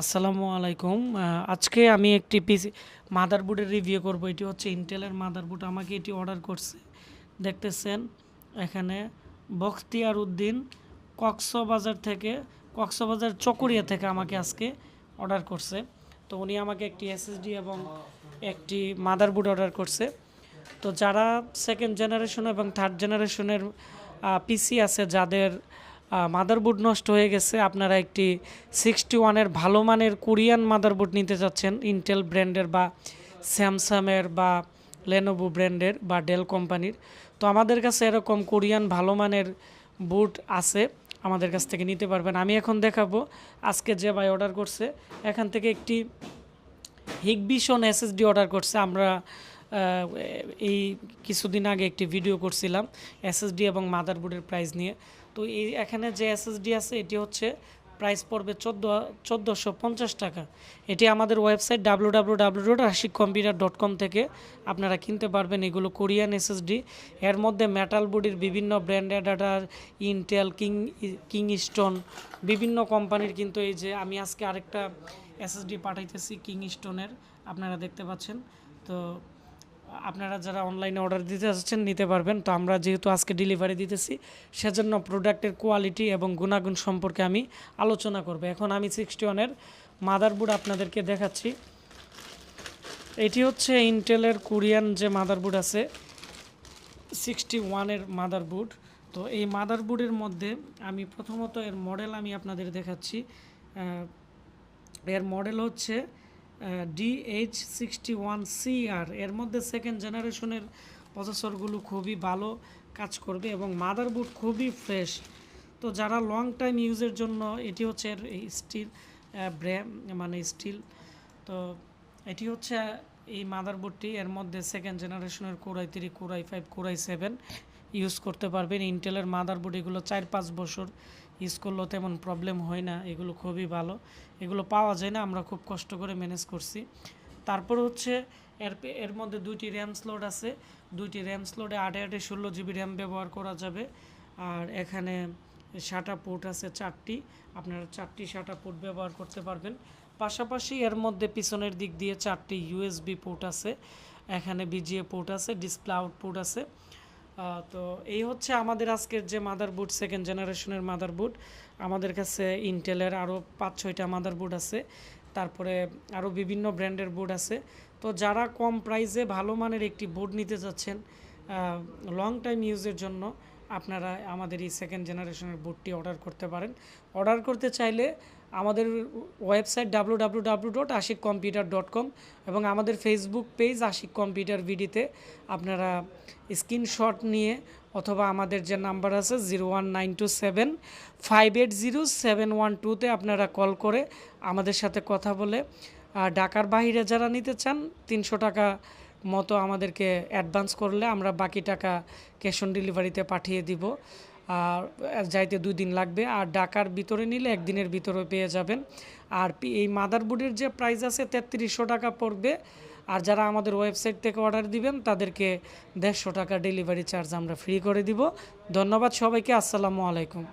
আসসালামু আলাইকুম। আজকে আমি একটি পিসি মাদারবোর্ডের রিভিউ করব। এটি হচ্ছে ইন্টেলের মাদারবোর্ড। আমাকে এটি অর্ডার করছে। দেখতেছেন, এখানে বখতিয়ার উদ্দিন কক্সবাজার থেকে, কক্সবাজার চকরিয়া থেকে আমাকে আজকে অর্ডার করছে। তো উনি আমাকে একটি এসএসডি এবং একটি মাদারবোর্ড অর্ডার করছে। তো যারা সেকেন্ড জেনারেশন এবং থার্ড জেনারেশনের পিসি আছে, যাদের মাদারবোর্ড নষ্ট হয়ে গেছে। আপনারা একটি সিক্সটি ওয়ানের ভালো মানের কোরিয়ান মাদারবোর্ড নিতে চাচ্ছেন। ইন্টেল ব্র্যান্ডের বা স্যামসাংয়ের বা লেনোভো ব্র্যান্ডের বা ডেল কোম্পানির। তো আমাদের কাছে এরকম কোরিয়ান ভালো মানের বুট আছে। আমাদের কাছ থেকে নিতে পারবেন। আমি এখন দেখাবো। আজকে যে ভাই অর্ডার করছে, এখান থেকে একটি হিগবিশন এসএসডি অর্ডার করছে। আমরা এই কিছুদিন আগে একটি ভিডিও করছিলাম এসএসডি এবং মাদারবোর্ডের প্রাইস নিয়ে। তো এই এখানে যে এসএসডি আছে, এটি হচ্ছে প্রাইস পড়বে চোদ্দ, চোদ্দোশো পঞ্চাশ টাকা। এটি আমাদের website W W W dot Ashik computer dot com থেকে আপনারা কিনতে পারবেন। এগুলো কোরিয়ান এসএসডি এর মধ্যে মেটাল বডির বিভিন্ন ব্র্যান্ডেড ডাটার ইন্টেল, কিং কিং স্টোন বিভিন্ন কোম্পানির কিন্তু এই যে আমি আজকে আরেকটা এসএসডি পাঠাইতেছি কিং স্টোনের আপনারা দেখতে পাচ্ছেন। তো আপনারা যারা অনলাইনে অর্ডার দিতে আসছেন নিতে পারবেন। তো আমরা যেহেতু আজকে ডেলিভারি দিতেছি, সেজন্য প্রোডাক্টের কোয়ালিটি এবং গুণাগুণ সম্পর্কে আমি আলোচনা করব। এখন আমি সিক্সটি ওয়ানের মাদারবোর্ড আপনাদেরকে দেখাচ্ছি। এটি হচ্ছে ইন্টেলের কোরিয়ান যে মাদারবোর্ড আছে সিক্সটি ওয়ানের মাদারবোর্ড তো এই মাদারবোর্ডের মধ্যে আমি প্রথমত এর মডেল আমি আপনাদের দেখাচ্ছি। এর মডেল হচ্ছে ডিএইচ সিক্সটি ওয়ানের মধ্যে সেকেন্ড জেনারেশনের প্রসেসরগুলো খুবই ভালো কাজ করবে এবং মাদারবোর্ড খুবই ফ্রেশ তো যারা লং টাইম ইউজের জন্য এটি হচ্ছে এর স্টিল মানে স্টিল তো এটি হচ্ছে এই মাদারবোর্ডটি এর মধ্যে সেকেন্ড জেনারেশনের core i three core i five core i seven use করতে পারবেন। ইন্টেলের মাদারবোর্ড এগুলো চার পাঁচ বছর ইউজ করলেও তেমন প্রবলেম হয় না, এগুলো খুবই ভালো। এগুলো পাওয়া যায় না, আমরা খুব কষ্ট করে ম্যানেজ করছি। তারপর হচ্ছে এর এর মধ্যে দুইটি র্যাম স্লট আছে। দুইটি র্যাম স্লটে আটে আটে ষোলো জিবি র্যাম ব্যবহার করা যাবে। আর এখানে শাটা পোর্ট আছে চারটি। আপনারা চারটি শাটা পোর্ট ব্যবহার করতে পারবেন। পাশাপাশি এর মধ্যে পিছনের দিক দিয়ে চারটি ইউএসবি পোর্ট আছে। এখানে বিজিএ পোর্ট আছে ডিসপ্লে আউটপুট আছে। তো এই হচ্ছে আমাদের আজকের যে মাদারবোর্ড সেকেন্ড জেনারেশনের মাদারবোর্ড আমাদের কাছে ইন্টেলের আরও পাঁচ, ছয়টা মাদারবোর্ড আছে। তারপরে আরও বিভিন্ন ব্র্যান্ডের বোর্ড আছে। তো যারা কম প্রাইসে ভালো মানের একটি বোর্ড নিতে যাচ্ছেন লং টাইম ইউজের জন্য আপনারা আমাদের এই সেকেন্ড জেনারেশনের বোর্ডটি অর্ডার করতে পারেন। অর্ডার করতে চাইলে আমাদের website W W W dot Ashiq computer dot com এবং আমাদের ফেসবুক পেজ আশিক কম্পিউটার ভিডিতে আপনারা স্ক্রিনশট নিয়ে অথবা আমাদের যে নাম্বার আছে zero one nine two seven five eight zero seven one টুতে আপনারা কল করে আমাদের সাথে কথা বলে ঢাকার বাহিরে যারা নিতে চান, তিনশো টাকা মতো আমাদেরকে অ্যাডভান্স করলে আমরা বাকি টাকা ক্যাশ অন ডেলিভারিতে পাঠিয়ে দিব। আর যাইতে দুই দিন লাগবে। আর ঢাকার ভিতরে নিলে একদিনের ভিতরে পেয়ে যাবেন। আর এই মাদারবোর্ডের যে প্রাইস আছে তেত্রিশশো টাকা পড়বে। আর যারা আমাদের ওয়েবসাইট থেকে অর্ডার দিবেন, তাদেরকে দেড়শো টাকা ডেলিভারি চার্জ আমরা ফ্রি করে দিব। ধন্যবাদ সবাইকে। আসসালামু আলাইকুম।